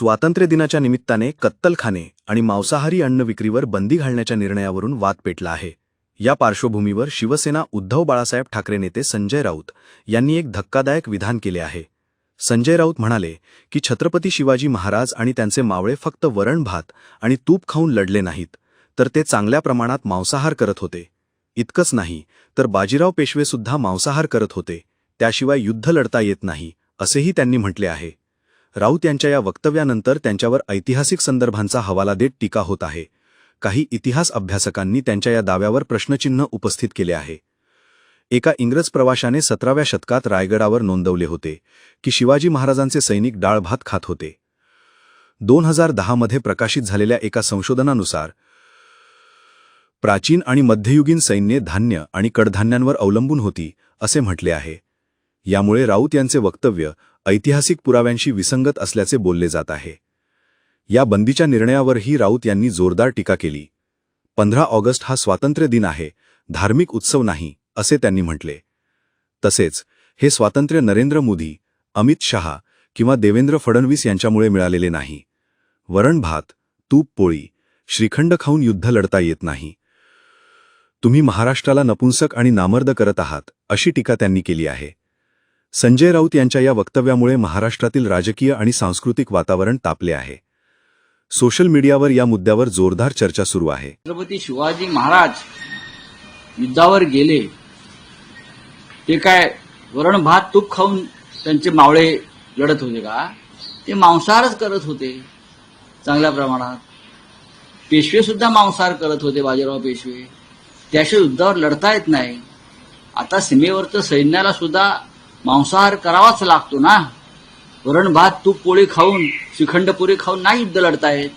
स्वातंत्र्य दिनाच्या निमित्ताने कत्तलखाने आणि मांसाहारी अन्न विक्रीवर बंदी घालण्याच्या निर्णयावरून वाद पेटला आहे. या पार्श्वभूमीवर शिवसेना उद्धव बाळासाहेब ठाकरे नेते संजय राऊत यांनी एक धक्कादायक विधान केले आहे. संजय राऊत म्हणाले की छत्रपती शिवाजी महाराज आणि त्यांचे मावळे फक्त वरण भात आणि तूप खाऊन लढले नाहीत तर ते चांगल्या प्रमाणात मांसाहार करत होते. इतकंच नाही तर बाजीराव पेशवेसुद्धा मांसाहार करत होते त्याशिवाय युद्ध लढता येत नाही असेही त्यांनी म्हटले आहे. राऊत यांच्या या वक्तव्यानंतर त्यांच्यावर ऐतिहासिक संदर्भांचा हवाला देत टीका होत आहे. काही इतिहास अभ्यासकांनी त्यांच्या या दाव्यावर प्रश्नचिन्ह उपस्थित केले आहे. एका इंग्रज प्रवाशाने सतराव्या शतकात रायगडावर नोंदवले होते की शिवाजी महाराजांचे सैनिक डाळ भात खात होते. दोन हजार दहामध्ये प्रकाशित झालेल्या एका संशोधनानुसार प्राचीन आणि मध्ययुगीन सैन्य धान्य आणि कडधान्यांवर अवलंबून होती असे म्हटले आहे. यामुळे राऊत यांचे वक्तव्य ऐतिहासिक पुराव्यांशी विसंगत असल्याचे बोलले जात आहे. या बंदीच्या निर्णयावरही राऊत यांनी जोरदार टीका केली. पंधरा ऑगस्ट हा स्वातंत्र्य दिन आहे धार्मिक उत्सव नाही असे त्यांनी म्हटले. तसेच हे स्वातंत्र्य नरेंद्र मोदी अमित शहा किंवा देवेंद्र फडणवीस यांच्यामुळे मिळालेले नाही. वरण भात तूप पोळी श्रीखंड खाऊन युद्ध लढता येत नाही. तुम्ही महाराष्ट्राला नपुंसक आणि नामर्द करत आहात अशी टीका त्यांनी केली आहे. संजय राऊत यांच्या या वक्तव्यामुळे महाराष्ट्रातील राजकीय आणि सांस्कृतिक वातावरण तापले आहे. सोशल मीडियावर या मुद्द्यावर जोरदार चर्चा सुरू आहे. छत्रपती शिवाजी महाराज युद्धावर गेले. ते काय वरण भात तूप खाऊन त्यांचे मावळे लढत होते का? ते मांसाहारच करत होते चांगल्या प्रमाणात. पेशवे सुद्धा मांसाहार करत होते बाजीराव पेशवे. त्याशिवाय युद्धावर लढता येत नाही. आता सीमेवरचं सैन्याला सुद्धा मांसाहार करावाच लागतो ना. वरण भात तूप पोळी खाऊन श्रीखंड पुरी खाऊन नाही युद्ध लढतायत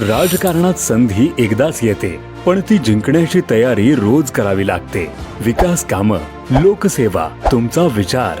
राजकारणात संधी एकदाच येते पण ती जिंकण्याची तयारी रोज करावी लागते. विकास कामं लोकसेवा तुमचा विचार.